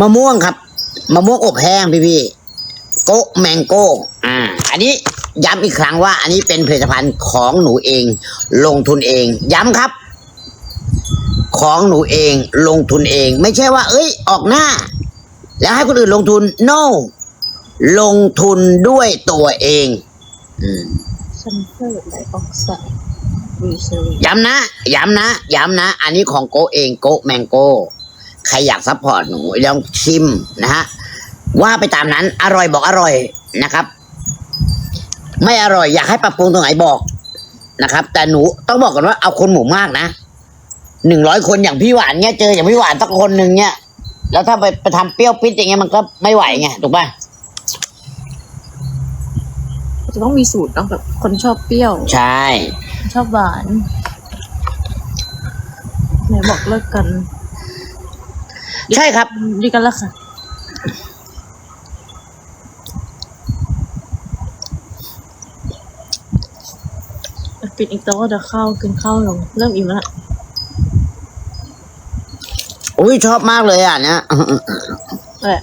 มะม่วงครับมะม่วงอบแห้งพี่พี่ๆโกะแมงโก้อ่า อันนี้ย้ำอีกครั้งว่า อันนี้เป็นผลิตภัณฑ์ของหนูเอง ลงทุนเอง ย้ำครับ ของหนูเองลงทุนเอง ไม่ใช่ว่า เอ้ย ออกหน้า แล้วให้คนอื่นลงทุน no ลงทุนด้วยตัวเองอืมซันเฟอร์ไดออกไซด์รีเซอร์ย้ำนะ ย้ำนะ ย้ำนะ อันนี้ของโกเองโกแมงโก้ ใครอยากซัพพอร์ตหนูลองชิมนะฮะว่าไปตามนั้น อร่อยบอกอร่อยนะครับ ไม่อร่อยอยากให้ปรับปรุงตรงไหนบอกนะครับ แต่หนูต้องบอกกันว่าเอาคนหมู่มากนะหนึ่งร้อยคนอย่างพี่หวานเนี้ยเจออย่างพี่หวานสักคนหนึ่งเนี้ยแล้วถ้าไปไปทำเปรี้ยวปิดอย่างเงี้ยมันก็ไม่ไหวไงถูกป่ะจะต้องมีสูตรต้องแบบคนชอบเปรี้ยว ใช่ ชอบหวานไหนบอกเลิกกัน ใช่ครับ ดีกันแล้วค่ะ ปิดอีกตัวก็จะเข้ากินข้าวลงเริ่มอิ่มแล้วล่ะอุ้ยชอบมากเลยอะเนี่ยแหละ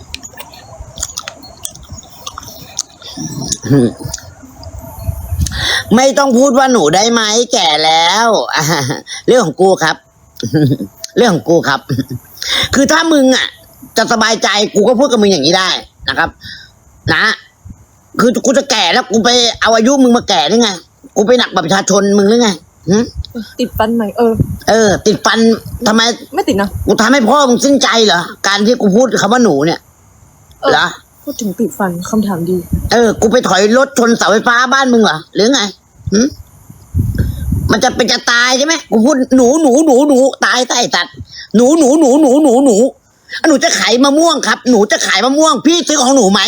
ไม่ต้องพูดว่าหนูได้ไหมแก่แล้วอ่าเรื่องของกูครับ เรื่องของกูครับ คือถ้ามึงอะ จะสบายใจกูก็พูดกับมึงอย่างนี้ได้นะครับ นะ คือกูจะแก่แล้วกูไปเอาอายุมึงมาแก่ได้ไง กูไปหนักกว่าประชาชนมึงหรือไงหึติดฟันใหม่เออ เออ ติดฟันทำไม ไม่ติดนะกูทำให้พ่อมึงสิ้นใจเหรอ การที่กูพูดคำว่าหนูเนี่ยเออเหรอ พูดถึงติดฟันคำถามดี เออ กูไปถอยรถชนเสาไฟฟ้าบ้านมึงเหรอ หรือไงหึ มันจะเป็นจะตายใช่ไหมกูพูดหนูหนูหนูหนูตายใต้ตัดหนูหนูหนูหนูหนูหนูอะหนูจะขายมะม่วงครับ หนูจะขายมะม่วง พี่ซื้อของหนูไหม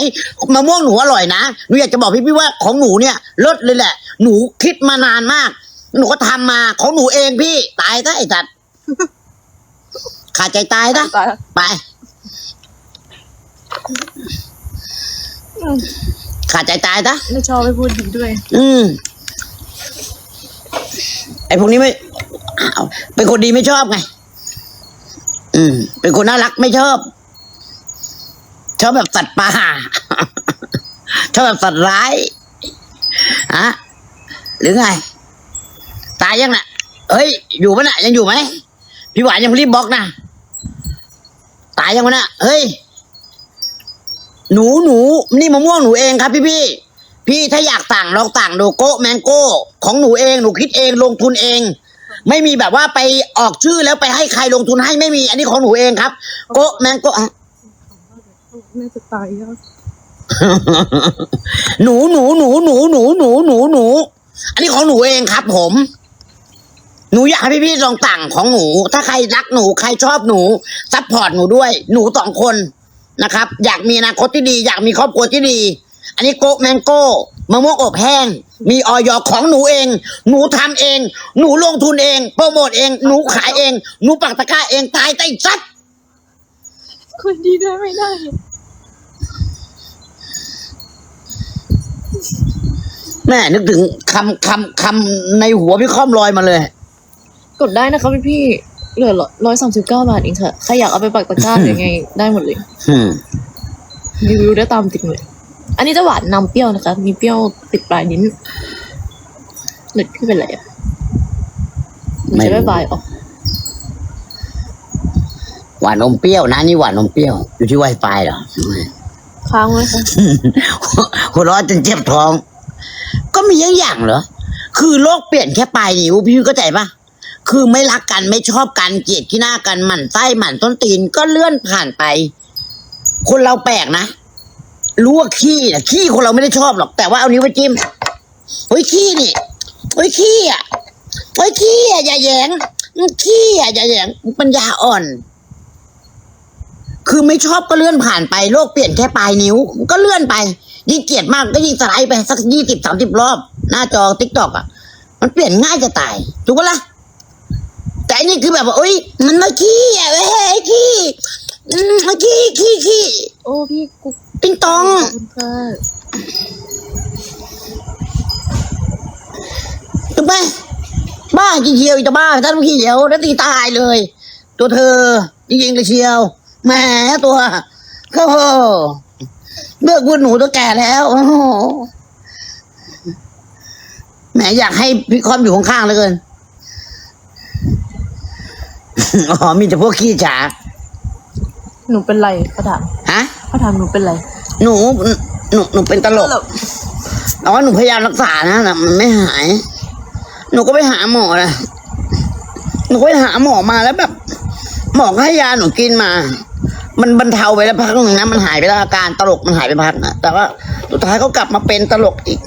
มะม่วงหนูอร่อยนะหนูอยากจะบอกพี่พี่ว่าของหนูเนี่ยเลิศเลยแหละ หนูคิดมานานมาก หนูก็ทำมาของหนูเองพี่ ตายใต้ตัดขาดใจตายนะตายแล้วไปอืมขาดใจตายนะไม่ชอบไม่พูดดีด้วย อืม ไอ้พวกนี้ไม่เป็นคนดีไม่ชอบไง อืม เป็นคนน่ารักไม่ชอบ ชอบแบบสัตว์ป่า ชอบแบบสัตว์ร้ายฮะหรือไง ตายยังน่ะ เฮ้ย อยู่ปะน่ะ ยังอยู่ไหม พี่หวานยังรีบบอกนะ ตายยังวะน่ะ เฮ้ย หนูหนู นี่มะม่วงหนูเองครับพี่พี่ พี่ถ้าอยากสั่งลองสั่งดูโกะแมงโก้ ของหนูเองหนูคิดเองลงทุนเอง ไม่มีแบบว่าไปออกชื่อแล้วไปให้ใครลงทุนให้ไม่มี อันนี้ของหนูเองครับ โกะแมงโก้อะน่าจะตายแล้วหนูหนูหนูหนูหนูหนูหนูหนู อันนี้ของหนูเองครับ ผม หนูอยากให้พี่ๆลองสั่งของหนู ถ้าใครรักหนูใครชอบหนูซัพพอร์ตหนูด้วย หนูสองคนนะครับ อยากมีอนาคตที่ดี อยากมีครอบครัวที่ดี อันนี้โกะแมงโก้มะม่วงอบแห้ง มีออยของหนูเอง หนูทำเอง หนูลงทุนเองโปรโมทเอง หนูขายเอง หนูปักตะกร้าเองตายใต้ซัดคุยดีด้วยไม่ได้ แม่นึกถึงคำคำคำในหัวพี่ค่อมลอยมาเลย กดได้นะคะพี่พี่ๆเหลือร้อยสามสิบเก้าบาทเองค่ะ ใครอยากเอาไปปักตะกร้าหรือไง ได้หมดเลยอืมรีวิวได้ตามติดเลย อันนี้จะหวานนำเปรี้ยวนะคะ มีเปรี้ยวติดปลายนิ้นหนึกพี่เป็นไรอะหนูจะไม่บายออกหวานนมเปรี้ยวนะนี่หวานนมเปรี้ยว อยู่ที่ไวไฟเหรอค้างไว้ค่ะหัวเร้อนจนเจ็บท้อง ก็มีอย่างอย่างเหรอ คือโลกเปลี่ยนแค่ปลายนิ้วพี่เข้าใจปะคือไม่รักกันไม่ชอบกันเกลียดขี้หน้ากันหมั่นไส้หมั่นต้นตีนก็เลื่อนผ่านไป คนเราแปลกนะ รู้ว่าขี้นะขี้คนเราไม่ได้ชอบหรอกแต่ว่าเอานิ้วไปจิ้มเฮ้ยขี้นี่เฮ้ยขี้อะเฮ้ยขี้อะอย่าแยงขี้อะอย่าแยงปัญญาอ่อน คือไม่ชอบก็เลื่อนผ่านไปโลกเปลี่ยนแค่ปลายนิ้ว ก็เลื่อนไปยิ่งเกลียดมากก็ยิ่งสไลด์ไปสักยี่สิบสามสิบรอบ หน้าจอทิกตอกอะ มันเปลี่ยนง่ายจะตายถูกปะล่ะแต่อันนี่คือแบบว่าเอ้ย มันมาขี้อะเว้ยขี้มมาขี้ขี้ขี้โอ้พี่กุ๊ก ติงตองขอบคุณค่ะถูกไหมบ้ากี่เชียวอีตาบ้าท่านขี้เหียวแล้วตีตายเลย ตัวเธอจริงๆเลยเชียวแหมตัวโอ้โหเลือกพูดหนูตัวแก่แล้วโอ้โหแหมอยากให้พี่คอมอยู่ข้างๆเหลยเกินอ๋อมีแต่พวกขี้ฉาหนูเป็นไรเขาถามฮะ เขาถามหนูเป็นไรหนูหนูหนูเป็นตลกแต่ว่าหนูพยายามรักษานะแต่มันไม่หาย หนูก็ไปหาหมอนะหนูก็ไปหาหมอมาแล้วแบบ หมอก็ให้ยาหนูกินมา มันบรรเทาไปแล้วพักหนึ่งนะมันหายไปแล้วอาการตลกมันหายไปพักนะแต่ว่าสุดท้ายก็กลับมาเป็นตลกอีก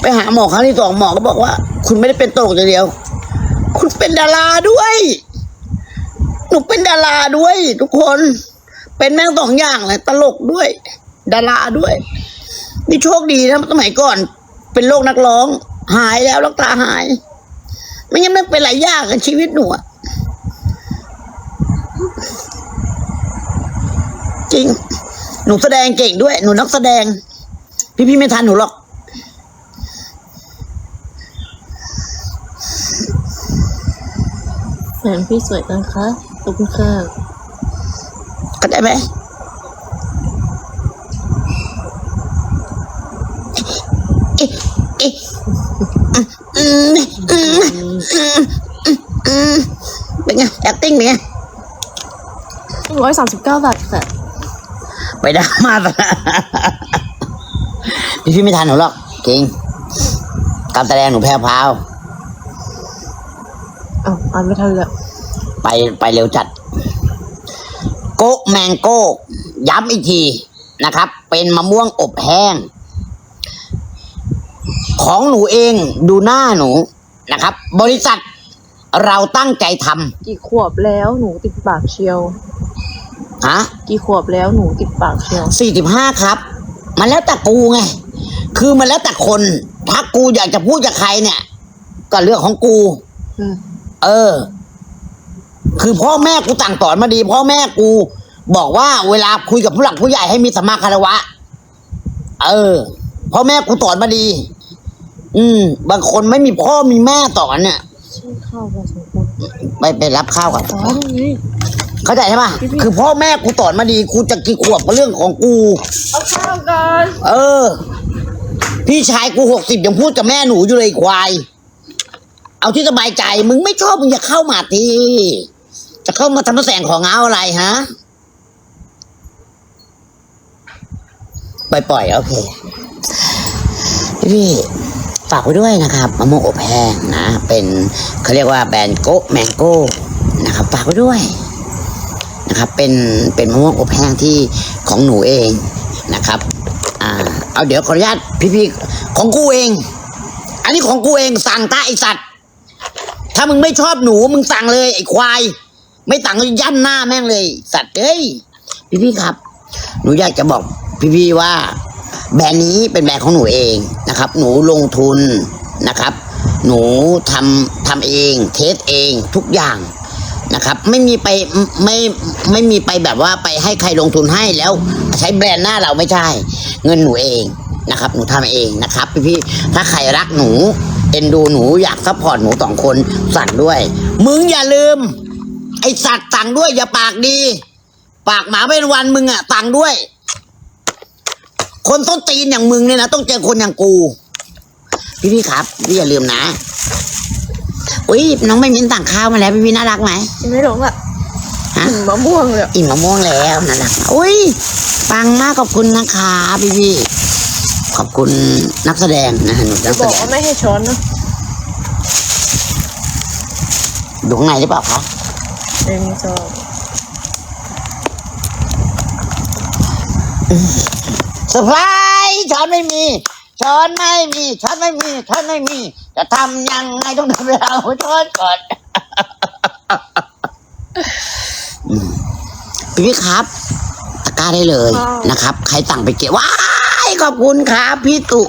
ไปหาหมอครั้งที่สองหมอก็บอกว่า คุณไม่ได้เป็นตลกอย่างเดียว คุณเป็นดาราด้วย หนูเป็นดาราด้วย ทุกคน เป็นแม่งสองอย่างเลยตลกด้วย ดาราด้วย นี่โชคดีนะสมัยก่อน เป็นโรคนักร้อง หายแล้วรักษาหาย ไม่งั้นมันเป็นหลายอย่างกับชีวิตหนูจริง หนูแสดงเก่งด้วย หนูนักแสดง พี่พี่ไม่ทันหนูหรอกแฟนพี่สวยจังคะขอบคุณค่ะ เข้าใจไหมเอ๊ะเอ๊ะอืมอืมอืมอืมเป็นไง acting เป็นไงร้อยสามสิบเก้าบาทค่ะไปได้มาซะพี่พี่ไม่ทันหนูหรอกจริงการแสดงหนูแพ้พราวอ้าวอ่านไม่ทันเลยไปไปเร็วจัด แมงโก้ ย้ำอีกทีนะครับ เป็นมะม่วงอบแห้ง ของหนูเองดูหน้าหนูนะครับ บริษัทเราตั้งใจทกี่ขวบแล้วหนูติดปากเชียวำฮะ กี่ขวบแล้วหนูติดปากเชียว สี่สิบห้าครับ มันแล้วแต่กูไง คือมันแล้วแต่คน ถ้ากูอยากจะพูดกับใครเนี่ย ก็เรื่องของกู อืมเออ คือพ่อแม่กูสั่งสอนมาดี พ่อแม่กู บอกว่าเวลาคุยกับผู้หลักผู้ใหญ่ให้มีสมมาคารวะ เออพ่อแม่กูสอนมาดี อืม บางคนไม่มีพ่อมีแม่สอนเนี่ยชื่อข้าวผสมกันไปไปรับข้าวก่อนอ๋อนี่เข้าใจใช่ปะพี่พี่คือพ่อแม่กูสอนมาดีกูจะกี่ขวบก็เรื่องของกู เอาข้าวกันเออ พี่ชายกูหกสิบยังพูดกับแม่หนูอยู่เลยควาย เอาที่สบายใจ มึงไม่ชอบมึงจะเข้ามาทีจะเข้ามาทำแสงของเงาอะไรฮะ ปล่อยปล่อยๆ โอเค พี่ฝากไว้ด้วยนะครับมะม่วงอบแห้งนะ เป็นเขาเรียกว่าแบรนด์โกแมงโก้นะครับฝากไว้ด้วยนะครับ เป็นเป็นมะม่วงอบแห้งที่ของหนูเองนะครับอ่าเอาเดี๋ยวขออนุญาตพี่ๆของกูเอง อันนี้ของกูเองสั่งตาไอสัตว์ถ้ามึงไม่ชอบหนูมึงสั่งเลยไอควาย ไม่สั่งยันหน้าแม่งเลย สัตว์เอ้ยพี่ๆครับ หนูอยากจะบอก พี่ๆว่า แบรนด์นี้เป็นแบรนด์ของหนูเองนะครับ หนูลงทุนนะครับ หนูทำทำเองเทสเองทุกอย่างนะครับ ไม่มีไปไม่ไม่มีไปแบบว่าไปให้ใครลงทุนให้แล้วใช้แบรนด์หน้าเราไม่ใช่ เงินหนูเองนะครับ หนูทำเองนะครับ พี่ๆถ้าใครรักหนูเอ็นดูหนูอยากซัพพอร์ตหนูสองคนสั่งด้วย มึงอย่าลืม ไอสัตว์สั่งด้วยอย่าปากดี ปากหมาเป็นวันมึงอะสั่งด้วย คนต้นตีนอย่างมึงเนี่ยนะต้องเจอคนอย่างกู พี่พี่ๆครับพี่อย่าลืมนะอุ้ยน้องไม่มินต่างข้าวมาแล้วพี่พี่น่ารักไหมกินไม่ลงอะฮะถึงมะม่วงเลยอะอิ่มมะม่วงแล้วน่ารักมากอุ้ยปังมากขอบคุณนะคะพี่พี่ๆขอบคุณนักแสดงนะฮะหนูนักแสบอกดงว่าไม่ให้ช้อนนะอยู่ข้างในหรือเปล่าคะเอ็นจอ เซอร์ไพรส์ช้อนไม่มี ช้อนไม่มีช้อนไม่มีช้อนไม่มี จะทำยังไงต้องทำเวลาเอาช้อนก่อนอืมพี่ครับตะกร้าได้เลยนะครับ ใครสั่งไปเก็บว้ายขอบคุณครับ พี่ตุ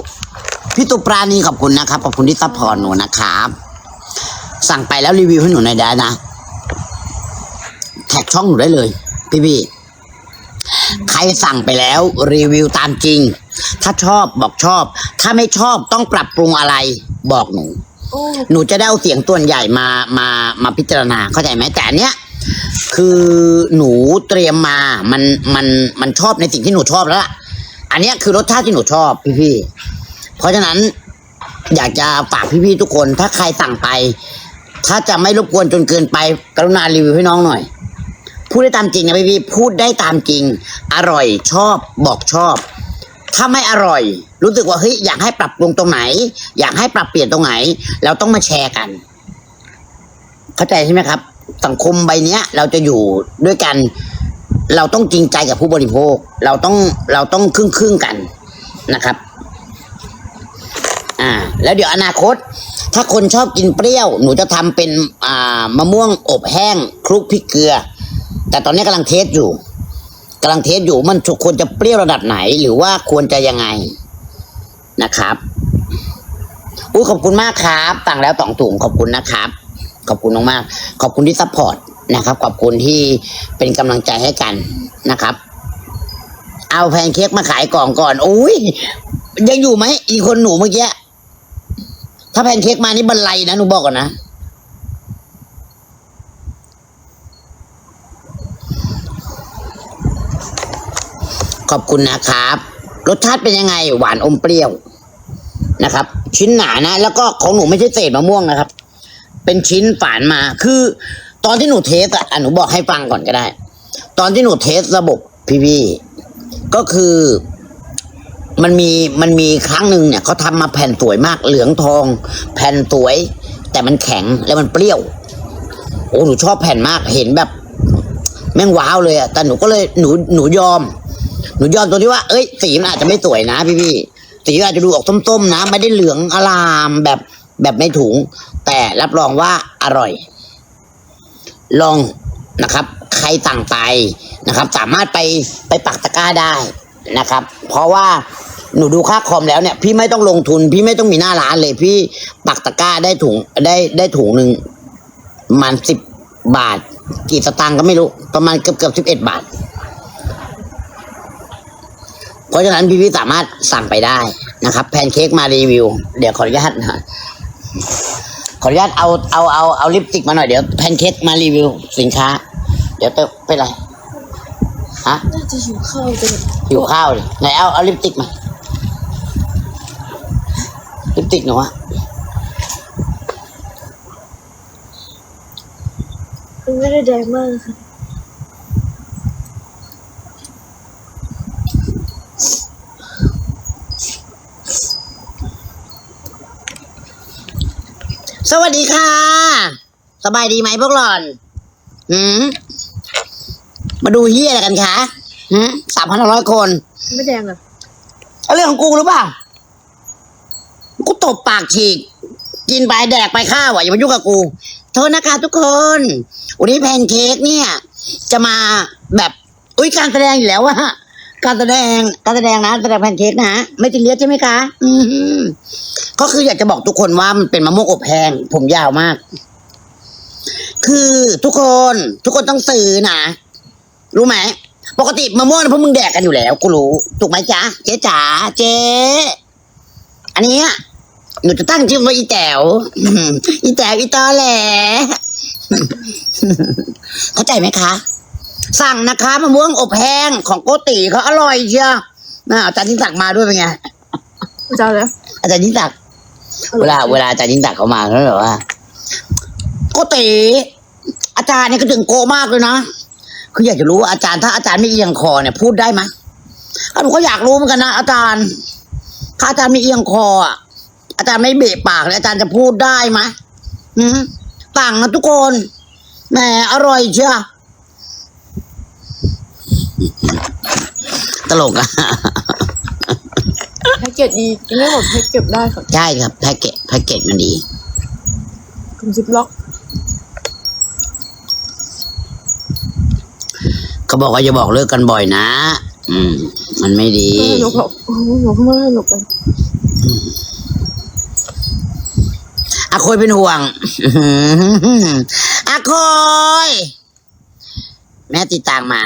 พี่ตุปราณีขอบคุณนะครับขอบคุณที่ซัพพอร์ตหนูนะครับ สั่งไปแล้วรีวิวให้หนูหน่อยได้นะแท็กช่องหนูได้เลย พี่พี่ๆใคร สั่งไปแล้วรีวิวตามจริง ถ้าชอบบอกชอบ ถ้าไม่ชอบต้องปรับปรุงอะไรบอกหนูโอ้หนูจะได้เอาเสียงตัวนใหญ่มามามาพิจารณาเข้าใจไหมแต่อันเนี้ยคือหนูเตรียมมามันมันมันชอบในสิ่งที่หนูชอบแล้วล่ะอันเนี้ยคือรสชาติที่หนูชอบพี่ๆเพราะฉะนั้นอยากจะฝากพี่ๆทุกคน ถ้าใครสั่งไป ถ้าจะไม่รบกวนจนเกินไป กรุณารีวิวให้น้องหน่อย พูดได้ตามจริงนะพี่ๆพูดได้ตามจริง อร่อยชอบบอกชอบ ถ้าไม่อร่อย รู้สึกว่าเฮ้ยอยากให้ปรับปรุงตรงไหน อยากให้ปรับเปลี่ยนตรงไหน เราต้องมาแชร์กัน เข้าใจใช่ไหมครับ สังคมใบเนี้ย เราจะอยู่ด้วยกัน เราต้องจริงใจกับผู้บริโภค เราต้องเราต้องครึ่งครึ่งกันนะครับ อ่า แล้วเดี๋ยวอนาคต ถ้าคนชอบกินเปรี้ยว หนูจะทำเป็นอ่ามะม่วงอบแห้งคลุกพริกเกลือ แต่ตอนนี้กำลังเทสอยู่กำลังเทสอยู่มันควรจะเปรี้ยวระดับไหน หรือว่าควรจะยังไงนะครับอุ้ยขอบคุณมากครับสั่งแล้วสองถุงขอบคุณนะครับ ขอบคุณมากๆขอบคุณที่ซัพพอร์ตนะครับ ขอบคุณที่เป็นกำลังใจให้กันนะครับ เอาแพนเค้กมาขายกล่องก่อนอุ้ยยังอยู่ไหมอีคนหนูเมื่อกี้ถ้าแพนเค้กมานี่บันไลนะหนูบอกก่อนนะ ขอบคุณนะครับ รสชาติเป็นยังไง หวานอมเปรี้ยวนะครับ ชิ้นหนานะ แล้วก็ของหนูไม่ใช่เศษมะม่วงนะครับ เป็นชิ้นฝานมา คือ ตอนที่หนูเทสอะอะหนูบอกให้ฟังก่อนก็ได้ ตอนที่หนูเทสระบบพี่พี่ก็คือมันมีมันมีครั้งหนึ่งเนี่ยเขาทำมาแผ่นสวยมาก เหลืองทอง แผ่นสวย แต่มันแข็งแล้วมันเปรี้ยว โอ้หนูชอบแผ่นมากเห็นแบบ แม่งว้าวเลยอะแต่หนูก็เลยหนูหนูยอม หนูยอมตัวที่ว่า เอ้ย สีมันอาจจะไม่สวยนะพี่พี่สีอาจจะดูออกส้มๆนะไม่ได้เหลืองอลามแบบแบบในถุง แต่รับรองว่าอร่อย ลองนะครับ ใครต่างไปนะครับ สามารถไปไปปักตะกร้าได้นะครับ เพราะว่าหนูดูค่าคอมแล้วเนี่ย พี่ไม่ต้องลงทุน พี่ไม่ต้องมีหน้าร้านเลย พี่ปักตะกร้าได้ถุงได้ได้ถุงหนึ่งประมาณสิบบาท กี่สตางค์ก็ไม่รู้ ประมาณเกือบเกือบสิบเอ็ดบาท เพราะฉะนั้นพี่พี่ๆสามารถสั่งไปได้นะครับ แพนเค้กมารีวิว เดี๋ยวขออนุญาตนะขออนุญาตเอาเอาเอาเอาลิปสติกมาหน่อยเดี๋ยวแพนเค้กมารีวิวสินค้า เดี๋ยวเติมเป็นไรฮะน่าจะหิวข้าวจังหิวข้าวเลยไหนเอาเอาลิปสติกมาลิปสติกหนูอะมันไม่ได้แดงมากค่ะ สวัสดีค่ะ สบายดีไหมพวกหล่อนหืมมาดูเฮียอะไรกันคะหืมสามพันร้อยคนไม่แดงอะเอาเรื่องของกูหรือเปล่า กูตบปากฉีก กินไปแดกไปข้าวอะอย่ามายุ่งกับกู โทษนะคะทุกคน วันนี้แพนเค้กเนี่ย จะมาแบบ อุ้ยการแสดงอยู่แล้วอะ การแสดงการแสดงนะแสดงแพนเค้กนะไม่ติเลียสใช่ไหมคะอืก็คืออยากจะบอกทุกคนว่ามันเป็นมะม่วงอบแห้งผมยาวมาก คือทุกคนทุกคนต้องซื้อนะรู้ไหมปกติมะม่วงพวกมึงแดกกันอยู่แล้วกูรู้ถูกไหมจ๊ะเจ๊จ๋าเจ๊อันนี้หนูจะตั้งชื่อว่าอีแต๋วอีแต๋วอีตอแหลเข้าใจไหมคะ สั่งนะคะมะม่วงอบแห้งของโกติเขาอร่อยเชียวนะอาจารย์ยิ่งศักดิ์มาด้วยเป็นไงเจ้าแล้วอาจารย์ยิ่งศักดิ์เวลาเวลาอาจารย์ยิ่งศักดิ์เขามาเขาแบบว่าโกติอาจารย์เนี่ยก็ถึงโกมากเลยนะคืออยากจะรู้ว่าอาจารย์ถ้าอาจารย์ไม่เอียงคอเนี่ยพูดได้ไหมอะหนูก็อยากรู้เหมือนกันนะอาจารย์ ถ้าอาจารย์ไม่เอียงคออะอาจารย์ไม่เบะปากเลยอาจารย์จะพูดได้ไหมหืมต่างนะทุกคนแหมอร่อยเชียว ลกอะแพ็กเกจดีกินได้หมดแพ็กเก็บได้ค่ะใช่ครับแพ็กเกจแพ็กเกจมันดีถุงซิปล็อกเขาบอกว่าจะบอกเลิกกันบ่อยนะ อืม มันไม่ดีไม่ให้หนูบอกโอ้โหหนูก็ไม่ให้หนูไปอาคอยเป็นห่วงอาคอย แม่ติดตามมา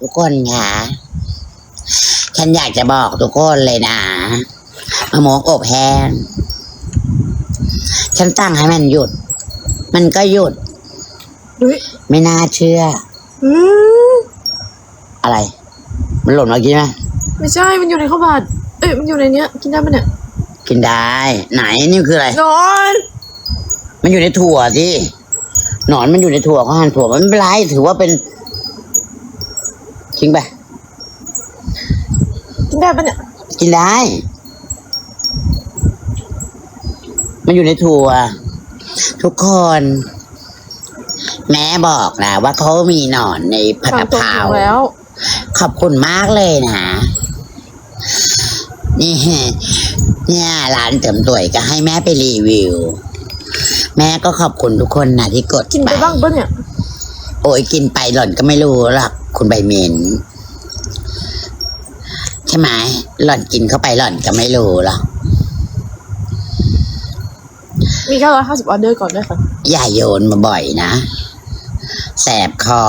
ทุกคนค่ะ ฉันอยากจะบอกทุกคนเลยนะมะม่วงอบแห้ง ฉันตั้งให้มันหยุด มันก็หยุดอุ้ยไม่น่าเชื่ออืมอะไร มันหล่นเมื่อกี้ไหมไม่ใช่ มันอยู่ในข้าวผัด เอ้ย มันอยู่ในเนี้ย กินได้ปะเนี่ย กินได้ ไหนนี่คืออะไรนอน มันอยู่ในถั่วที่หนอนมันอยู่ในถั่วเขาหั่นถั่วมันไม่เป็นไรถือว่าเป็นทิ้งไป กินได้ปะเนี่ย กินได้ มันอยู่ในถั่ว ทุกคน แม่บอกนะว่าเขามีหนอนในผัดฟังกะตัวเพราถึงแล้ว ขอบคุณมากเลยนะ นี่เนี่ยร้านเติมสวยก็ให้แม่ไปรีวิว แม่ก็ขอบคุณทุกคนนะที่กดกินไปบ้างปะเนี่ย โอ้ยกินไปหล่อนก็ไม่รู้หรอกคุณใบเมนใช่ไหมหล่อนกินเข้าไปหล่อนก็ไม่รู้หรอกมีแค่ร้อยห้าสิบออเดอร์ก่อนด้วยค่ะอย่าโยนมาบ่อยนะแสบคอ